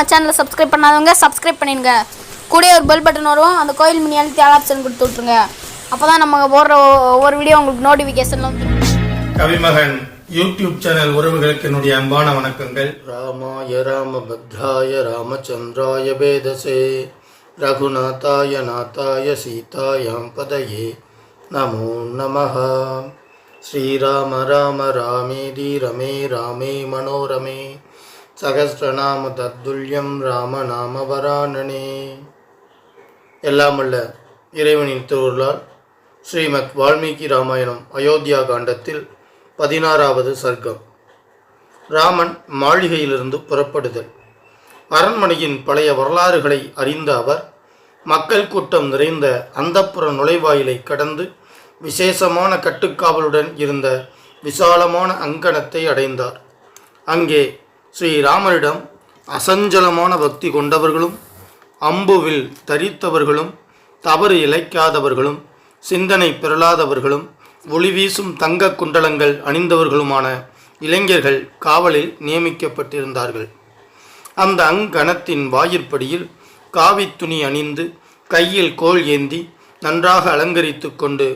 நம்ம சேனலை சப்ஸ்கிரைப் பண்ணாதவங்க சப்ஸ்கிரைப் பண்ணிடுங்க. கூட ஒரு பெல் பட்டன் வரும். அந்த கோயில் மணி அழுத்தி ஆல் ஆப்ஷன் கொடுத்து விட்ருங்க அப்போ தான் நம்ம போடுற ஒவ்வொரு வீடியோ உங்களுக்கு நோட்டிஃபிகேஷன் வந்து கவிமகன் யூடியூப் சேனல் உறவுகளுக்கு என்னுடைய அன்பான வணக்கங்கள். ராமாய ராமபத்ராய ராமச்சந்திராய வேதசே ரகுநாதாய நாதாய சீதாயாம் பதயே. நமோ நமः ஸ்ரீராம ராம ராமேதி ரமே ராமே மனோரமே சகஸ்ரநாம தத்துல்யம் ராம நாம வராணனே எல்லாமல்ல இறைவனின் திருவுருளால் ஸ்ரீமத் வால்மீகி ராமாயணம் அயோத்தியா காண்டத்தில் பதினாறாவது சர்க்கம். ராமன் மாளிகையிலிருந்து புறப்படுதல். அரண்மனையின் பழைய வரலாறுகளை அறிந்த அவர் மக்கள் கூட்டம் நிறைந்த அந்தப்புற நுழைவாயிலை கடந்து விசேஷமான கட்டுக்காவலுடன் இருந்த விசாலமான அங்கணத்தை அடைந்தார். அங்கே ஸ்ரீராமனிடம் அசஞ்சலமான பக்தி கொண்டவர்களும் அம்புவில் தரித்தவர்களும் தவறு இழைக்காதவர்களும் சிந்தனை பிறளாதவர்களும் ஒளி வீசும் தங்க குண்டலங்கள் அணிந்தவர்களுமான இளைஞர்கள் காவலில் நியமிக்கப்பட்டிருந்தார்கள். அந்த அங்கணத்தின் வாயிற்படியில் காவி துணி அணிந்து கையில் கோல் ஏந்தி நன்றாக அலங்கரித்து கொண்டு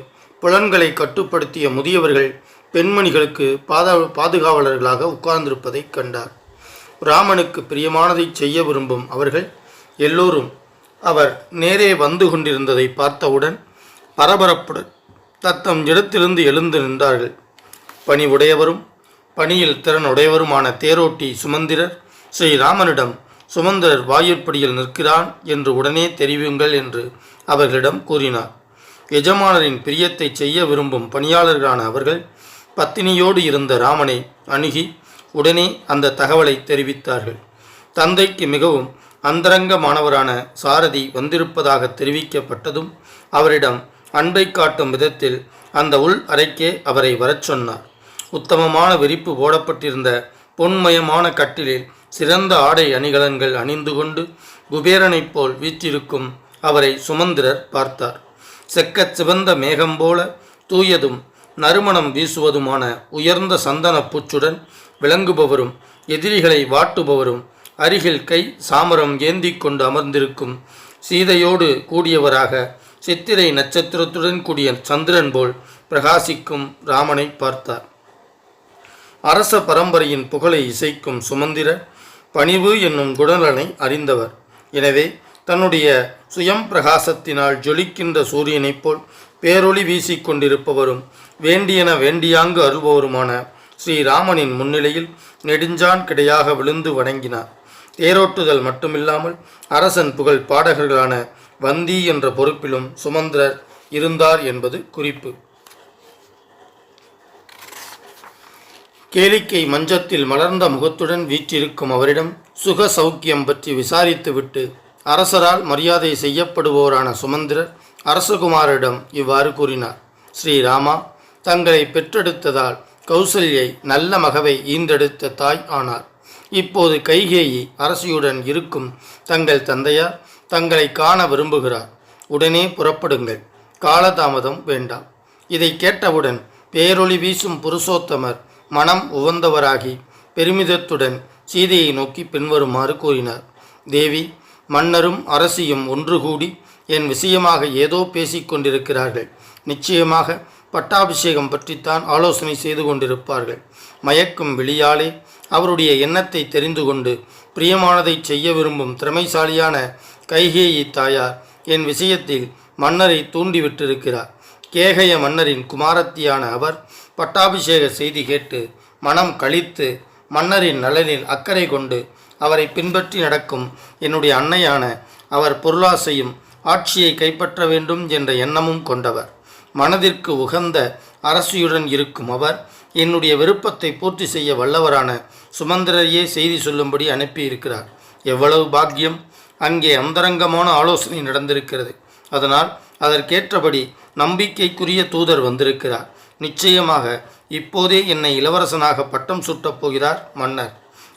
புலன்களை கட்டுப்படுத்திய முதியவர்கள் பெண்மணிகளுக்கு பாதா பாதுகாவலர்களாக உட்கார்ந்திருப்பதைக் கண்டார். ராமனுக்கு பிரியமானதை செய்ய விரும்பும் அவர்கள் எல்லோரும் அவர் நேரே வந்து கொண்டிருந்ததை பார்த்தவுடன் பரபரப்புடன் தத்தம் இடத்திலிருந்து எழுந்து நின்றார்கள். பணி உடையவரும் பணியில் திறன் உடையவருமான தேரோட்டி சுமந்திரர் ஸ்ரீராமனிடம் சுமந்திரர் வாயிற்படியில் நிற்கிறான் என்று உடனே தெரிவியுங்கள் என்று அவர்களிடம் கூறினார். எஜமானரின் பிரியத்தை செய்ய விரும்பும் பணியாளர்களான அவர்கள் பத்தினியோடு இருந்த ராமனை அணுகி உடனே அந்த தகவலை தெரிவித்தார்கள். தந்தைக்கு மிகவும் அந்தரங்கமானவரான சாரதி வந்திருப்பதாக தெரிவிக்கப்பட்டதும் அவரிடம் அன்பை காட்டும் விதத்தில் அந்த உள் அறைக்கே அவரை வரச் சொன்னார். உத்தமமான விரிப்பு போடப்பட்டிருந்த பொன்மயமான கட்டிலில் சிறந்த ஆடை அணிகலன்கள் அணிந்து கொண்டு குபேரனைப் போல் வீற்றிருக்கும் அவரை சுமந்திரர் பார்த்தார். செக்கச் சிவந்த மேகம் போல தூயதும் நறுமணம் வீசுவதுமான உயர்ந்த சந்தனப் பூச்சுடன் விளங்குபவரும் எதிரிகளை வாட்டுபவரும் அருகில் கை சாமரம் ஏந்தி கொண்டு அமர்ந்திருக்கும் சீதையோடு கூடியவராக சித்திரை நட்சத்திரத்துடன் கூடிய சந்திரன் போல் பிரகாசிக்கும் ராமனை பார்த்தார். அரச பரம்பரையின் புகழை இசைக்கும் சுமந்திர பணிவு என்னும் குணநலனை அறிந்தவர். எனவே தன்னுடைய சுயம் பிரகாசத்தினால் ஜொலிக்கின்ற சூரியனைப் போல் பேரொளி வீசிக்கொண்டிருப்பவரும் வேண்டியன வேண்டியாங்கு அறுபவருமான ஸ்ரீராமனின் முன்னிலையில் நெடுஞ்சான் கிடையாக விழுந்து வணங்கினார். தேரோட்டுதல் மட்டுமில்லாமல் அரசன் புகழ் பாடகர்களான வந்தி என்ற பொறுப்பிலும் சுமந்திரர் இருந்தார் என்பது குறிப்பு. கேளிக்கை மஞ்சத்தில் மலர்ந்த முகத்துடன் வீற்றிருக்கும் அவரிடம் சுக சௌக்கியம் பற்றி விசாரித்துவிட்டு அரசரால் மரியாதை செய்யப்படுவோரான சுமந்திரர் அரசகுமாரிடம் இவ்வாறு கூறினார். ஸ்ரீராமா தங்களை பெற்றெடுத்ததால் கௌசல்யை நல்ல மகவை ஈந்தெடுத்த தாய் ஆனார். இப்போது கைகேயி அரசியுடன் இருக்கும் தங்கள் தந்தையார் தங்களை காண விரும்புகிறார். உடனே புறப்படுங்கள். காலதாமதம் வேண்டாம். இதை கேட்டவுடன் பேரொளி வீசும் புருஷோத்தமர் மனம் உவந்தவராகி பெருமிதத்துடன் சீதையை நோக்கி பின்வருமாறு கூறினார். தேவி மன்னரும் அரசியும் ஒன்று கூடி என் விஷயமாக ஏதோ பேசிக் கொண்டிருக்கிறார்கள். நிச்சயமாக பட்டாபிஷேகம் பற்றித்தான் ஆலோசனை செய்து கொண்டிருப்பார்கள். மயக்கும் விழியாலே அவருடைய எண்ணத்தை தெரிந்து கொண்டு பிரியமானதை செய்ய விரும்பும் திறமைசாலியான கைகேயி தாயார் என் விஷயத்தில் மன்னரை தூண்டிவிட்டிருக்கிறார். கேகய மன்னரின் குமாரத்தியான அவர் பட்டாபிஷேக செய்தி கேட்டு மனம் கழித்து மன்னரின் நலனில் அக்கறை கொண்டு அவரை பின்பற்றி நடக்கும் என்னுடைய அன்னையான அவர் பொருளாசையும் ஆட்சியை கைப்பற்ற வேண்டும் என்ற எண்ணமும் கொண்டவர். மனதிற்கு உகந்த அரசியுடன் இருக்கும் அவர் என்னுடைய விருப்பத்தை பூர்த்தி செய்ய வல்லவரான சுமந்திரரையே செய்தி சொல்லும்படி அனுப்பியிருக்கிறார். எவ்வளவு பாக்கியம்! அங்கே அந்தரங்கமான ஆலோசனை நடந்திருக்கிறது. அதனால் அதற்கேற்றபடி நம்பிக்கைக்குரிய தூதர் வந்திருக்கிறார். நிச்சயமாக இப்போதே என்னை இளவரசனாக பட்டம் சூட்டப் போகிறார் மன்னர்.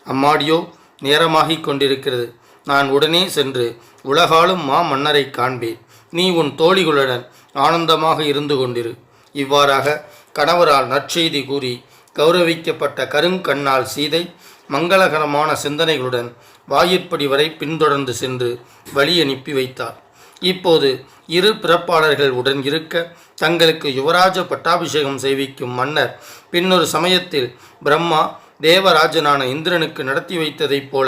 அம்மாடியோ நேரமாகிக் கொண்டிருக்கிறது. நான் உடனே சென்று உலகாலும் மா மன்னரை காண்பேன். நீ உன் தோழிகளுடன் ஆனந்தமாக இருந்து கொண்டிரு. இவ்வாறாக கணவரால் நற்செய்தி கூறி கௌரவிக்கப்பட்ட கருங்கண்ணால் சீதை மங்களகரமான சிந்தனைகளுடன் வாயிற்படி வரை பின்தொடர்ந்து சென்று வழி அனுப்பி வைத்தார். இப்போது இரு பிறப்பாளர்கள் உடன் இருக்க தங்களுக்கு யுவராஜ பட்டாபிஷேகம் செய்விக்கும் மன்னர் பின்னொரு சமயத்தில் பிரம்மா தேவராஜனான இந்திரனுக்கு நடத்தி வைத்ததைப் போல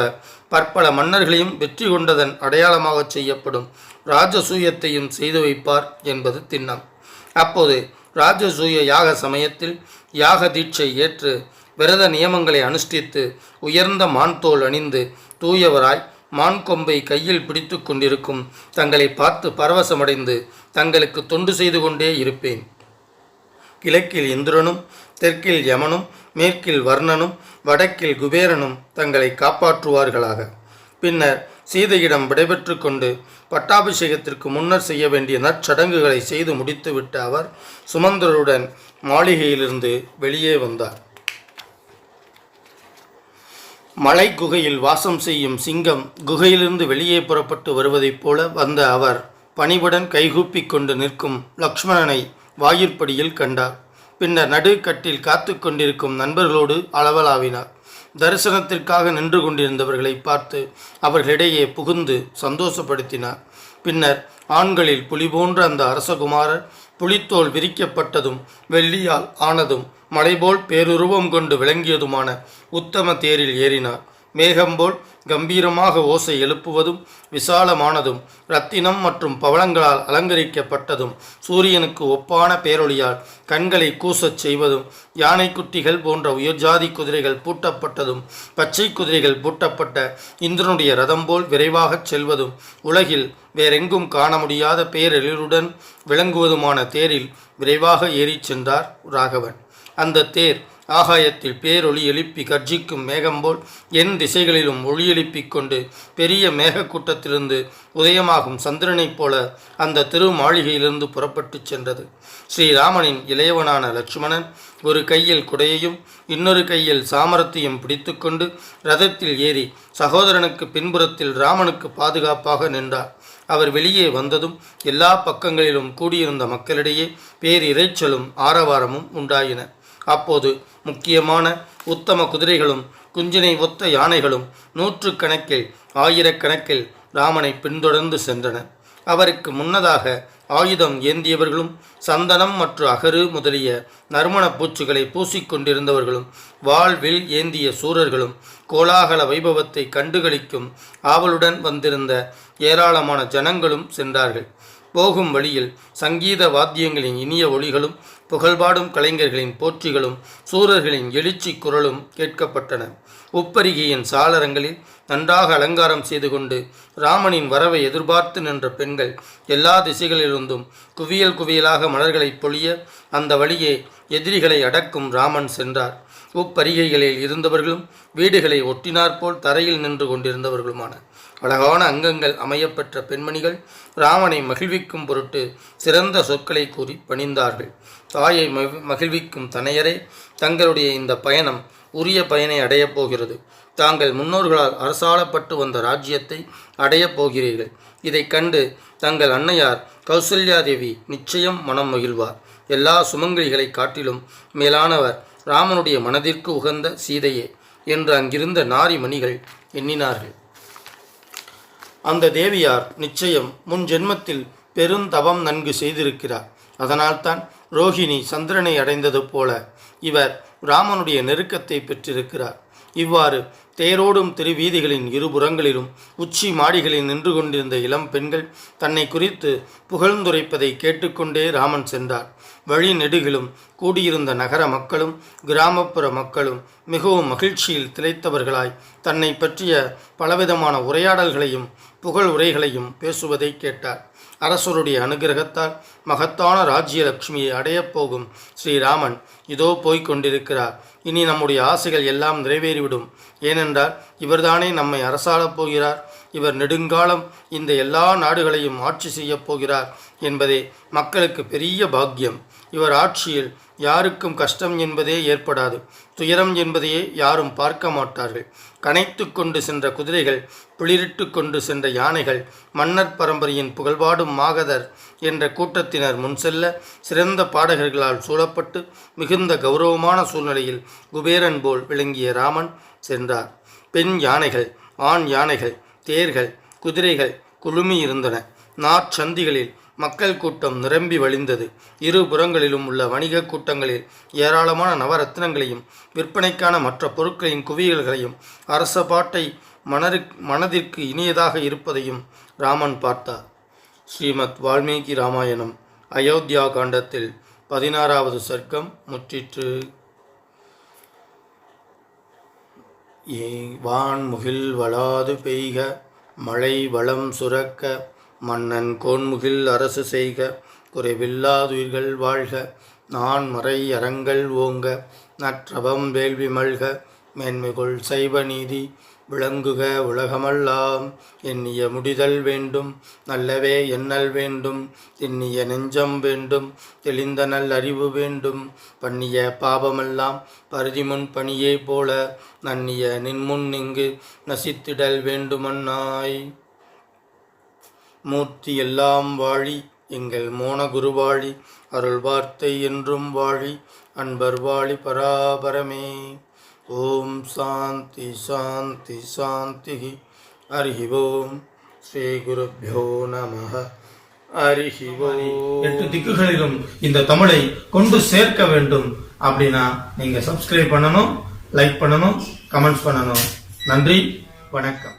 பற்பல மன்னர்களையும் வெற்றி கொண்டதன் அடையாளமாகச் செய்யப்படும் ராஜசூயத்தையும் செய்து வைப்பார் என்பது திண்ணம். அப்போது ராஜசூய யாக சமயத்தில் யாக தீட்சை ஏற்று விரத நியமங்களை அனுஷ்டித்து உயர்ந்த மான்தோல் அணிந்து தூயவராய் மான் கொம்பை கையில் பிடித்து கொண்டிருக்கும் தங்களை பார்த்து பரவசமடைந்து தங்களுக்கு தொண்டு செய்து கொண்டே இருப்பேன். கிழக்கில் இந்திரனும் தெற்கில் யமனும் மேற்கில் வர்ணனும் வடக்கில் குபேரனும் தங்களை காப்பாற்றுவார்களாக. பின்னர் சீதையிடம் விடைபெற்று கொண்டு பட்டாபிஷேகத்திற்கு முன்னர் செய்ய வேண்டிய நற்சடங்குகளை செய்து முடித்துவிட்ட அவர் சுமந்திரருடன் மாளிகையிலிருந்து வெளியே வந்தார். மலை குகையில் வாசம் செய்யும் சிங்கம் குகையிலிருந்து வெளியே புறப்பட்டு வருவதைப் போல வந்த அவர் பணிவுடன் கைகூப்பிக் கொண்டு நிற்கும் லக்ஷ்மணனை வாயிற்படியில் கண்டார். பின்னர் நடுக்கட்டில் காத்து கொண்டிருக்கும் நண்பர்களோடு அளவலாவினார். தரிசனத்திற்காக நின்று கொண்டிருந்தவர்களை பார்த்து அவர்களிடையே புகுந்து சந்தோஷப்படுத்தினார். பின்னர் ஆண்களில் புலி போன்ற அந்த அரசகுமாரர் புலித்தோல் விரிக்கப்பட்டதும் வெள்ளியால் ஆனதும் மலைபோல் பேருருவம் கொண்டு விளங்கியதுமான உத்தம தேரில் ஏறினார். மேகம்போல் கம்பீரமாக ஓசை எழுப்புவதும் விசாலமானதும் ரத்தினம் மற்றும் பவளங்களால் அலங்கரிக்கப்பட்டதும் சூரியனுக்கு ஒப்பான பேரொளியால் கண்களை கூசச் செய்வதும் யானைக்குட்டிகள் போன்ற உயர்ஜாதி குதிரைகள் பூட்டப்பட்டதும் பச்சை குதிரைகள் பூட்டப்பட்ட இந்திரனுடைய ரதம் போல் விரைவாகச் செல்வதும் உலகில் வேறெங்கும் காண முடியாத பேரெழிலுடன் விளங்குவதுமான தேரில் விரைவாக ஏறிச் சென்றார் ராகவன். அந்த தேர் ஆகாயத்தில் பேரொளி எழுப்பி கர்ஜிக்கும் மேகம்போல் என் திசைகளிலும் ஒளி எழுப்பிக் கொண்டு பெரிய மேகக்கூட்டத்திலிருந்து உதயமாகும் சந்திரனைப் போல அந்த திரு மாளிகையிலிருந்து புறப்பட்டுச் சென்றது. ஸ்ரீராமனின் இளையவனான லட்சுமணன் ஒரு கையில் குடையையும் இன்னொரு கையில் சாமரத்தையும் பிடித்துக்கொண்டு ரதத்தில் ஏறி சகோதரனுக்கு பின்புறத்தில் ராமனுக்கு பாதுகாப்பாக நின்றார். அவர் வெளியே வந்ததும் எல்லா பக்கங்களிலும் கூடியிருந்த மக்களிடையே பேரிரைச்சலும் ஆரவாரமும் உண்டாயின. அப்போது முக்கியமான உத்தம குதிரைகளும் குஞ்சினை ஒத்த யானைகளும் நூற்று கணக்கில் ஆயிரக்கணக்கில் ராமனை பின்தொடர்ந்து சென்றன. அவருக்கு முன்னதாக ஆயுதம் ஏந்தியவர்களும் சந்தனம் மற்றும் அகரு முதலிய நறுமண பூச்சுகளை பூசிக்கொண்டிருந்தவர்களும் வாழ்வில் ஏந்திய சூரர்களும் கோலாகல வைபவத்தை கண்டுகளிக்கும் ஆவலுடன் வந்திருந்த ஏராளமான ஜனங்களும் சென்றார்கள். போகும் வழியில் சங்கீத வாத்தியங்களின் இனிய ஒளிகளும் புகழ்பாடும் கலைஞர்களின் போற்றிகளும் சூரர்களின் எழுச்சி குரலும் கேட்கப்பட்டன. உப்பரிகையின் சாளரங்களில் நன்றாக அலங்காரம் செய்து கொண்டு ராமனின் வரவை எதிர்பார்த்து நின்ற பெண்கள் எல்லா திசைகளிலிருந்தும் குவியல் குவியலாக மலர்களை பொழிய அந்த வழியே எதிரிகளை அடக்கும் ராமன் சென்றார். உப்பரிகைகளில் இருந்தவர்களும் வீடுகளை ஒட்டினாற்போல் தரையில் நின்று கொண்டிருந்தவர்களுமான அழகான அங்கங்கள் அமையப்பெற்ற பெண்மணிகள் ராமனை மகிழ்விக்கும் பொருட்டு சிறந்த சொற்களை கூறி பணிந்தார்கள். தாயை மகி- மகிழ்விக்கும் தனையரே தங்களுடைய இந்த பயணம் உரிய பயனை அடையப் போகிறது. தாங்கள் முன்னோர்களால் அரசாளப்பட்டு வந்த ராஜ்யத்தை அடையப் போகிறீர்கள். இதைக் கண்டு தங்கள் அன்னையார் கௌசல்யாதேவி நிச்சயம் மனம் மகிழ்வார். எல்லா சுமங்கலிகளை காட்டிலும் மேலானவர் ராமனுடைய மனதிற்கு உகந்த சீதையே என்று அங்கிருந்த நாரிமணிகள் எண்ணினார்கள். அந்த தேவியார் நிச்சயம் முன் ஜென்மத்தில் பெருந்தவம் நன்கு செய்திருக்கிறார். அதனால்தான் ரோஹிணி சந்திரனை அடைந்தது போல இவர் ராமனுடைய நெருக்கத்தை பெற்றிருக்கிறார். இவ்வாறு தேரோடும் திருவீதிகளின் இருபுறங்களிலும் உச்சி மாடிகளில் நின்று கொண்டிருந்த இளம் பெண்கள் தன்னை குறித்து புகழ்ந்துரைப்பதை கேட்டுக்கொண்டே ராமன் சென்றார். வழி நெடுகிலும் கூடியிருந்த நகர மக்களும் கிராமப்புற மக்களும் மிகவும் மகிழ்ச்சியில் திளைத்தவர்களாய் தன்னை பற்றிய பலவிதமான உரையாடல்களையும் புகழ் உரைகளையும் பேசுவதை கேட்டார். அரசருடைய அனுகிரகத்தால் மகத்தான ராஜ்யலட்சுமியை அடையப் போகும் ஸ்ரீராமன் இதோ போய்க் கொண்டிருக்கிறார். இனி நம்முடைய ஆசைகள் எல்லாம் நிறைவேறிவிடும். ஏனென்றால் இவர்தானே நம்மை அரசாளப் போகிறார். இவர் நெடுங்காலம் இந்த எல்லா நாடுகளையும் ஆட்சி செய்யப் போகிறார் என்பதே மக்களுக்கு பெரிய பாக்கியம். இவர் ஆட்சியில் யாருக்கும் கஷ்டம் என்பதே ஏற்படாது. துயரம் என்பதையே யாரும் பார்க்க மாட்டார்கள். கனைத்து கொண்டு சென்ற குதிரைகள் பிளிரிட்டு கொண்டு சென்ற யானைகள் மன்னர் பரம்பரையின் புகழ்பாடும் மாகதர் என்ற கூட்டத்தினர் முன் செல்ல சிறந்த பாடகர்களால் சூழப்பட்டு மிகுந்த கௌரவமான சூழ்நிலையில் குபேரன் போல் விளங்கிய ராமன் சென்றார். பெண் யானைகள் ஆண் யானைகள் தேர்கள் குதிரைகள் குழுமி இருந்தன. நாற்சந்திகளில் மக்கள் கூட்டம் நிரம்பி வழிந்தது. இரு புறங்களிலும் உள்ள வணிக கூட்டங்களில் ஏராளமான நவரத்னங்களையும் விற்பனைக்கான மற்ற பொருட்களின் குவியல்களையும் அரச பாட்டை மனரு மனதிற்கு இனியதாக இருப்பதையும் ராமன் பார்த்தார். ஸ்ரீமத் வால்மீகி ராமாயணம் அயோத்தியா காண்டத்தில் பதினாறாவது சர்க்கம் முற்றிற்று. ஏ வான்முகில் வளாது பெய்க மழை வளம் சுரக்க மன்னன் கோன்முகில் அரசு செய்க குறைவில்லாதுயிர்கள் வாழ்க நான் மறை அறங்கள் ஓங்க நற்றபம் வேள்வி மல்க மேன்மைகொள் சைவ நீதி விளங்குக உலகமல்லாம். எண்ணிய முடிதல் வேண்டும் நல்லவே எண்ணல் வேண்டும் எண்ணிய நெஞ்சம் வேண்டும் தெளிந்த நல் அறிவு வேண்டும். பண்ணிய பாபமெல்லாம் பருதிமுன் பணியே போல நன்னிய நின்முன் இங்கு நசித்திடல் வேண்டுமன்னாய். மூர்த்தி எல்லாம் வாழி எங்கள் மோன குருவாழி அருள் வார்த்தை என்றும் வாழி அன்பர் வாழி பராபரமே. ஓம் சாந்தி சாந்தி சாந்தி ஹரி ஓம் ஸ்ரீ குருப்பியோ நம ஹரி ஓம் எட்டு திக்குகளிலும் இந்த தமிழை கொண்டு சேர்க்க வேண்டும் அப்படின்னா நீங்கள் சப்ஸ்கிரைப் பண்ணணும் லைக் பண்ணணும் கமெண்ட்ஸ் பண்ணணும். நன்றி வணக்கம்.